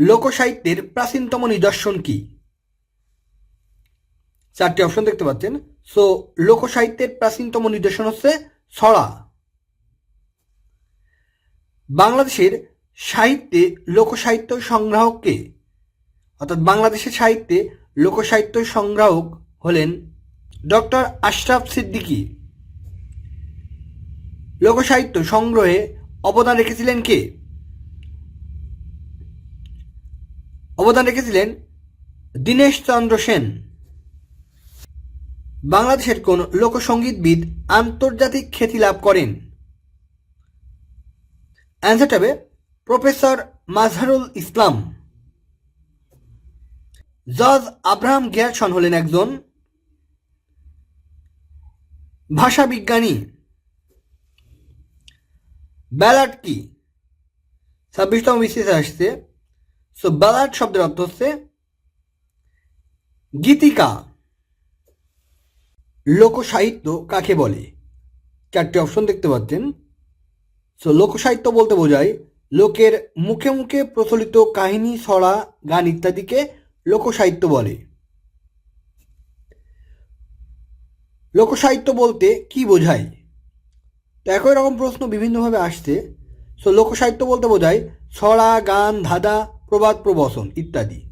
লোকসাহিত্যের প্রাচীনতম নিদর্শন কি? চারটি অপশন দেখতে পাচ্ছেন। সো লোকসাহিত্যের প্রাচীনতম নিদর্শন হচ্ছে ছড়া। বাংলাদেশের সাহিত্যে লোকসাহিত্য সংগ্রাহককে অর্থাৎ বাংলাদেশের সাহিত্যে লোকসাহিত্য সংগ্রাহক হলেন ডক্টর আশরাফ সিদ্দিকী। লোকসাহিত্য সংগ্রহে অবদান রেখেছিলেন কে? অবদান রেখেছিলেন দীনেশ চন্দ্র সেন। বাংলাদেশের কোন লোকসঙ্গীতবিদ আন্তর্জাতিক খ্যাতি লাভ করেন। অ্যান্সারটা হবে প্রফেসর মাজহারুল ইসলাম। জজ আব্রাহাম গিয়ারসন হলেন একজন ভাষাবিজ্ঞানী। ব্যালাট কি? ছাব্বিশতম বিশেষে আসছে। সো ব্যালাট শব্দের অর্থ হচ্ছে গীতিকা। লোকসাহিত্য কাকে বলে? চারটি অপশন দেখতে পাচ্ছেন। সো লোকসাহিত্য বলতে বোঝায় লোকের মুখে মুখে প্রচলিত কাহিনী, ছড়া, গান ইত্যাদিকে লোকসাহিত্য বলে। লোকসাহিত্য বলতে কি বোঝায়? তো একই রকম প্রশ্ন বিভিন্নভাবে আসছে। সো লোকসাহিত্য বলতে বোঝায় ছড়া, গান, ধাঁধা প্রবাদ, প্রবচন ইত্যাদি।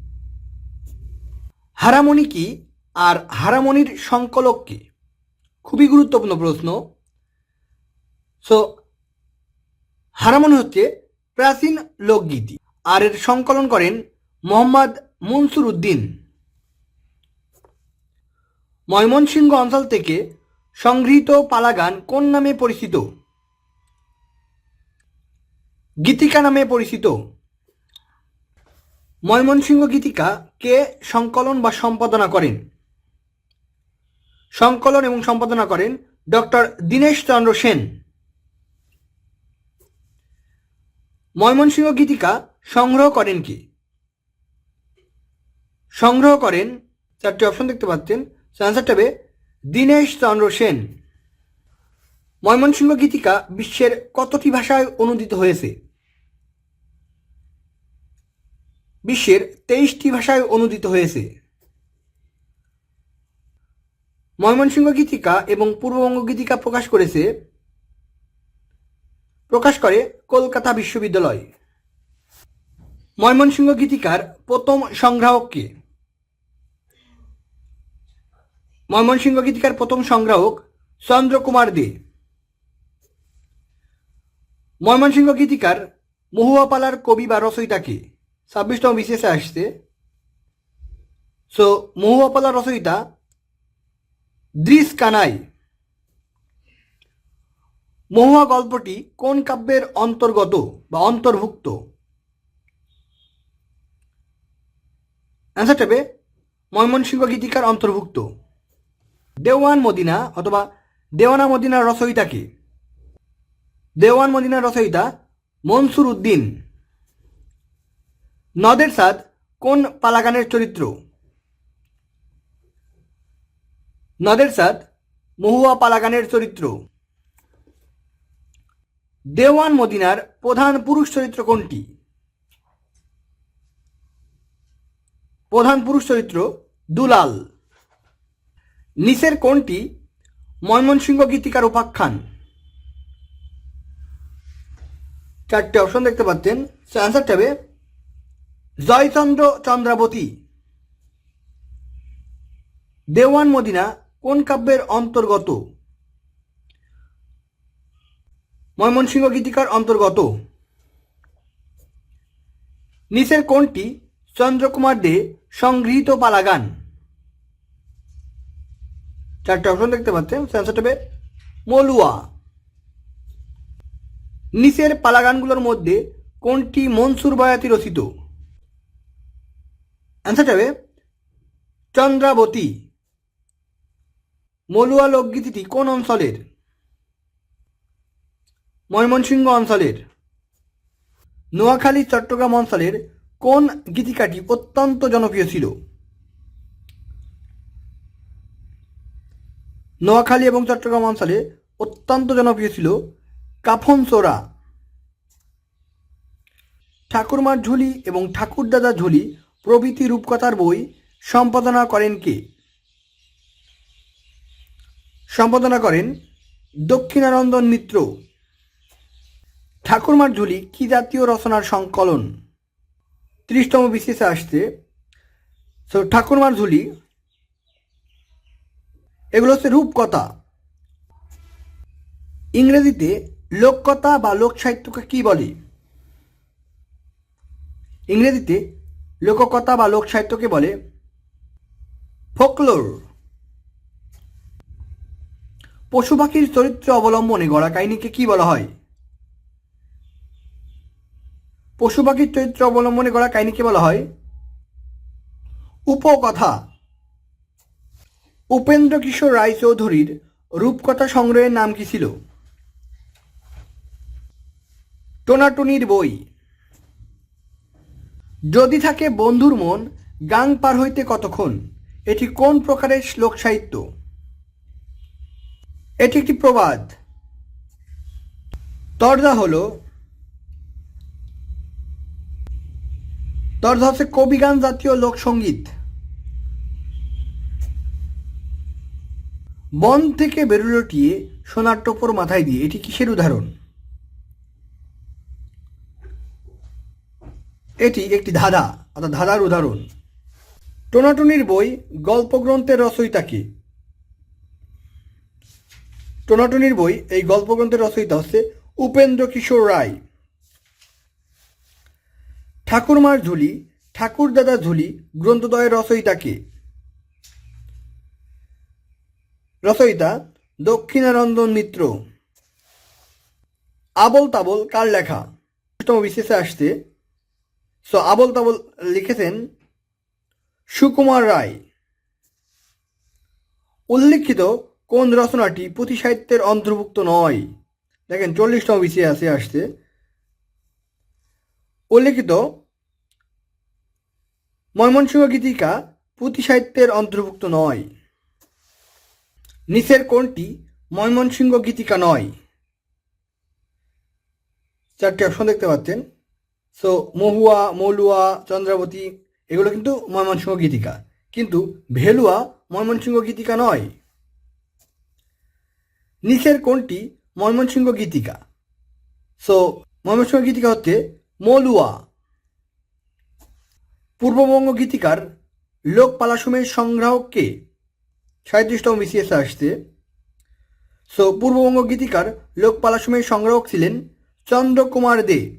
হারামণি কি আর হারামণির সংকলক কে? খুবই গুরুত্বপূর্ণ প্রশ্ন। সো হারামণি হচ্ছে প্রাচীন লোকগীতি। আর এর সংকলন করেন মোহাম্মদ মনসুর উদ্দিন। ময়মনসিংহ অঞ্চল থেকে সংগৃহীত পালাগান কোন নামে পরিচিত? গীতিকা নামে পরিচিত। ময়মনসিংহ গীতিকা কে সংকলন বা সম্পাদনা করেন? সংকলন এবং সম্পাদনা করেন ডক্টর দীনেশ চন্দ্র সেন। ময়মনসিংহ গীতিকা সংগ্রহ করেন কি? সংগ্রহ করেন চারটি অপশন দেখতে পাচ্ছেন। আনসারটা হবে দীনেশ চন্দ্র সেন। ময়মনসিংহ গীতিকা বিশ্বের কতটি ভাষায় অনুদিত হয়েছে? বিশ্বের তেইশটি ভাষায় অনুদিত হয়েছে। ময়মনসিংহ গীতিকা এবং পূর্ববঙ্গ গীতিকা প্রকাশ করেছে, প্রকাশ করে কলকাতা বিশ্ববিদ্যালয়। ময়মনসিংহ গীতিকার প্রথম সংগ্রাহককে ময়মনসিংহ গীতিকার প্রথম সংগ্রাহক চন্দ্রকুমার দে। ময়মনসিংহ গীতিকার মহুয়াপালার কবি বা রচয়িতাকে ছাব্বিশতম বিশেষে আসছে সো মহুয়াপালার রচয়িতা দৃশ কানাই মহুয়া গল্পটি কোন কাব্যের অন্তর্গত বা অন্তর্ভুক্ত? অ্যান্সারটা হবে ময়মনসিংহ গীতিকার অন্তর্ভুক্ত। দেওয়ান মদিনা অথবা দেওয়ানা মদিনার রচয়িতাকে দেওয়ান মদিনার রচয়িতা মনসুর উদ্দিন। নদের সাদ কোন পালাগানের চরিত্র? নদের সাদ মহুয়া পালাগানের চরিত্র। দেওয়ান মদিনার প্রধান পুরুষ চরিত্র কোনটি? প্রধান পুরুষ চরিত্র দুলাল। নিচের কোনটি? ময়মনসিংহ গীতিকার উপাখ্যান চারটে অপশন দেখতে পাচ্ছেন। সে আনসারটা হবে জয়চন্দ্র চন্দ্রাবতী। দেওয়ান মদিনা কোন কাব্যের অন্তর্গত? ময়মনসিংহ গীতিকার অন্তর্গত। নিচের কোনটি চন্দ্রকুমার দে সংগৃহীত পালাগান চারটে অপশন দেখতে পাচ্ছেন হবে মলুয়া। নিচের পালাগানগুলোর মধ্যে কোনটি মনসুর বয়াতি রচিত? অ্যান্সারটা হবে চন্দ্রাবতী। মলুয়া লোকগীতিটি কোন অঞ্চলের? ময়মনসিংহ অঞ্চলের। নোয়াখালী, চট্টগ্রাম অঞ্চলের কোন গীতিকাটি অত্যন্ত জনপ্রিয় ছিল? নোয়াখালী এবং চট্টগ্রাম অঞ্চলে অত্যন্ত জনপ্রিয় ছিল কাফন চোরা ঠাকুরমার ঝুলি এবং ঠাকুরদাদা ঝুলি প্রভৃতি রূপকথার বই সম্পাদনা করেন কে? সম্পাদনা করেন দক্ষিণানন্দন মিত্র। ঠাকুরমার ঝুলি কি জাতীয় রচনার সংকলন? ত্রিশতম বিশেষে আসছে। সো ঠাকুরমার ঝুলি এগুলো হচ্ছে রূপকথা। ইংরেজিতে লোককথা বা লোক সাহিত্যকে কি বলে? ইংরেজিতে লোককথা বা লোক সাহিত্যকে বলে ফোকলোর। পশু পাখির চরিত্র অবলম্বনে গড়া কাহিনীকে কি বলা হয়? পশু পাখির চরিত্র অবলম্বনে গড়া কাহিনীকে বলা হয় উপকথা। উপেন্দ্র কিশোর রায়চৌধুরীর রূপকথা সংগ্রহের নাম কি ছিল? টোনাটুনির বই। যদি থাকে বন্ধুর মন, গাং পার হইতে কতক্ষণ? এটি কোন প্রকারের শ্লোক সাহিত্য? এটি একটি প্রবাদ। তর্জা হল, তর্জা হচ্ছে কবিগান জাতীয় লোকসঙ্গীত বন থেকে বেরুলোটিয়ে সোনার টোপর মাথায় দিয়ে। এটি কিসের উদাহরণ? এটি একটি ধাঁধা, অর্থাৎ ধাঁধার উদাহরণ। টোনাটুনির বই গল্পগ্রন্থের রচয়িতা কি? টোনাটুনির বই, এই গল্পগ্রন্থের রচয়িতা হচ্ছে উপেন্দ্র কিশোর রায়। ঠাকুরমার ঝুলি, ঠাকুরদাদা ঝুলি গ্রন্থদ্বয়ের রচয়িতা কে? রচয়িতা দক্ষিণানন্দন মিত্র। আবল তাবল কার লেখা? বিশেষে আসতে সো আবল তাবল লিখেছেন সুকুমার রায়। উল্লিখিত কোন রচনাটি পুঁথি সাহিত্যের অন্তর্ভুক্ত নয়। দেখেন, চল্লিশতম বিশেষে আসে আসতে উল্লিখিত ময়মনসিংহ গীতিকা পুঁথি সাহিত্যের অন্তর্ভুক্ত নয়। নিচের কোনটি ময়মনসিংহ গীতিকা নয়? চারটি অপশন দেখতে পাচ্ছেন। সো মহুয়া মৌলুয়া চন্দ্রাবতী এগুলো কিন্তু ময়মনসিংহ গীতিকা। কিন্তু ভেলুয়া ময়মনসিংহ গীতিকা নয়। নিচের কোনটি ময়মনসিংহ গীতিকা। সো ময়মনসিংহ গীতিকা হচ্ছে মৌলুয়া। পূর্ববঙ্গ গীতিকার লোক পালাসুমের সংগ্রাহক কে? সাঁত্রিশতম বিসিএস আসছে সো পূর্ববঙ্গ গীতিকার লোক পালাসুমের সংগ্রাহক ছিলেন চন্দ্রকুমার দে।